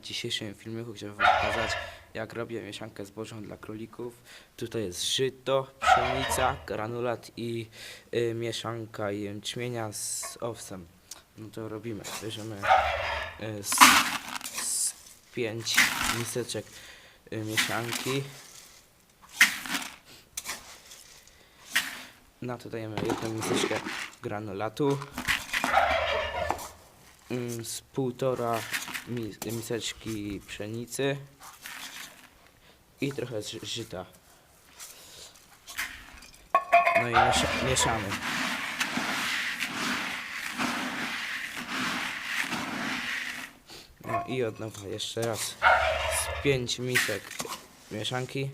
W dzisiejszym filmiku chciałbym wam pokazać jak robię mieszankę zbożową dla królików. Tutaj jest żyto, pszenica, granulat i y, mieszanka jęczmienia z owsem. No to robimy. Bierzemy y, z, z pięć miseczek y, mieszanki. Na to dajemy jedną miseczkę granulatu mm, z półtora miseczki pszenicy i trochę ży- żyta. No i miesza- mieszamy. No i od nowa jeszcze raz z pięć misek mieszanki.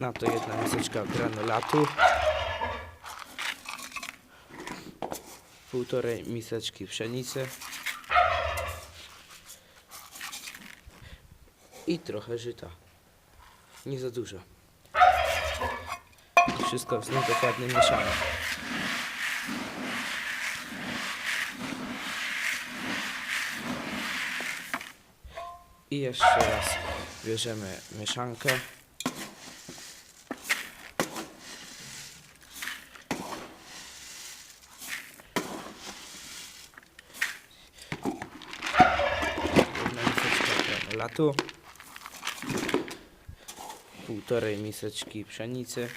Na to jedna miseczka granulatu. Półtorej miseczki pszenicy. I trochę żyta. Nie za dużo. Wszystko znów dokładnie mieszamy. I jeszcze raz bierzemy mieszankę. Jedna granulatu. Półtorej miseczki pszenicy.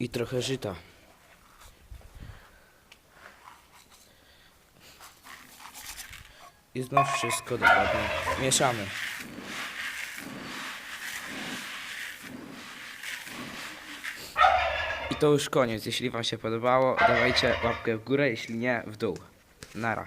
I trochę żyta. I znów wszystko dokładnie mieszamy. I to już koniec. Jeśli Wam się podobało, dawajcie łapkę w górę, jeśli nie, w dół. Nara.